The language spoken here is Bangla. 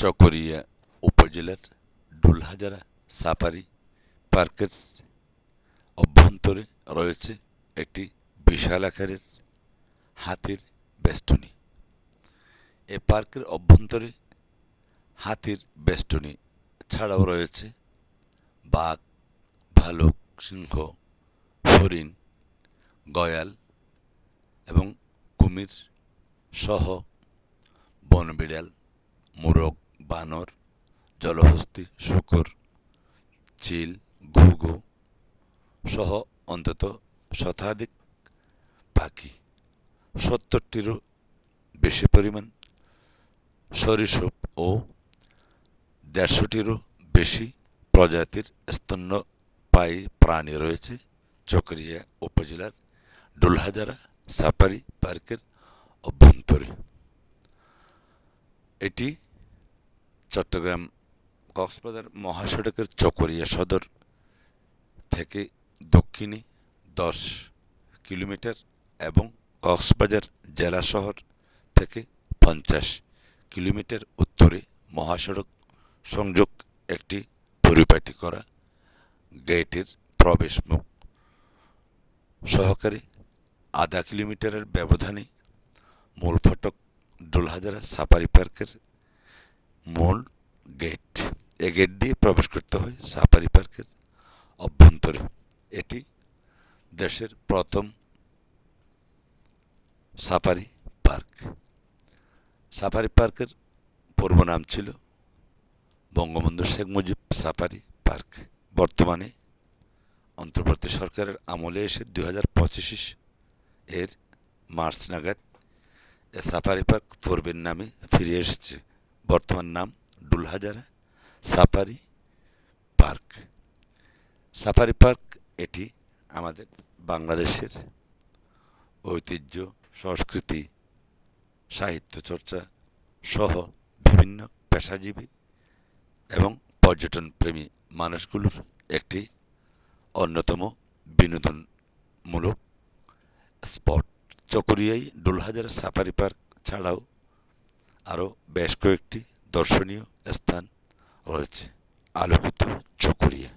চকরিয়া উপজেলার ডুলহাজারা সাফারি পার্কের অভ্যন্তরে রয়েছে একটি বিশাল আকারের হাতির বেষ্টনী। এ পার্কের অভ্যন্তরে হাতির বেষ্টনী ছাড়াও রয়েছে বাঘ, ভালুক, সিংহ, হরিণ, গয়াল এবং কুমির সহ বনবিড়াল, মোরগ বানর, জলহস্তী, শূকর, চিল, ঘুঘু সহ অন্তত শতাধিক পাখি। সত্তরটিরও বেশি পরিমাণ সরীসৃপ ও দেড়শোটিরও বেশি প্রজাতির স্তন্যপায়ী প্রাণী রয়েছে চকরিয়া উপজেলার ডুলহাজারা সাফারি পার্কের অভ্যন্তরে। এটি চট্টগ্রাম কক্সবাজার মহাসড়কের চকরিয়া সদর থেকে দক্ষিণে দশ কিলোমিটার এবং কক্সবাজার জেলা শহর থেকে পঞ্চাশ কিলোমিটার উত্তরে মহাসড়ক সংযোগ একটি পরিপাটি করা গেটের প্রবেশমুখ সহকারে আধা কিলোমিটারের ব্যবধানে মূল ফটক ডোলহাজারা সাফারি পার্কের মূল গেট এ গেট দিয়ে প্রবেশ করতে হয় সাফারি পার্কের অভ্যন্তরে। এটি দেশের প্রথম সাফারি পার্ক। সাফারি পার্কের পূর্ব নাম ছিল বঙ্গবন্ধু শেখ মুজিব সাফারি পার্ক। বর্তমানে অন্তর্বর্তী সরকারের আমলে এসে দুই হাজার এর মার্চ নাগাদ সাফারি পার্ক পূর্বের নামে ফিরে এসেছে। বর্তমান নাম Dulhazara safari park. Safari park এটি আমাদের বাংলাদেশের ঐতিহ্য, সংস্কৃতি, সাহিত্য চর্চা সহ বিভিন্ন পেশাজীবী এবং পর্যটন প্রেমী মানুষগুলোর একটি অন্যতম বিনোদনমূলক স্পট। চকরিয়ায় ডোলহাজারা সাফারি পার্ক ছাড়াও আরও বেশ কয়েকটি দর্শনীয় স্থান রয়েছে। আলোকিত চকরিয়া।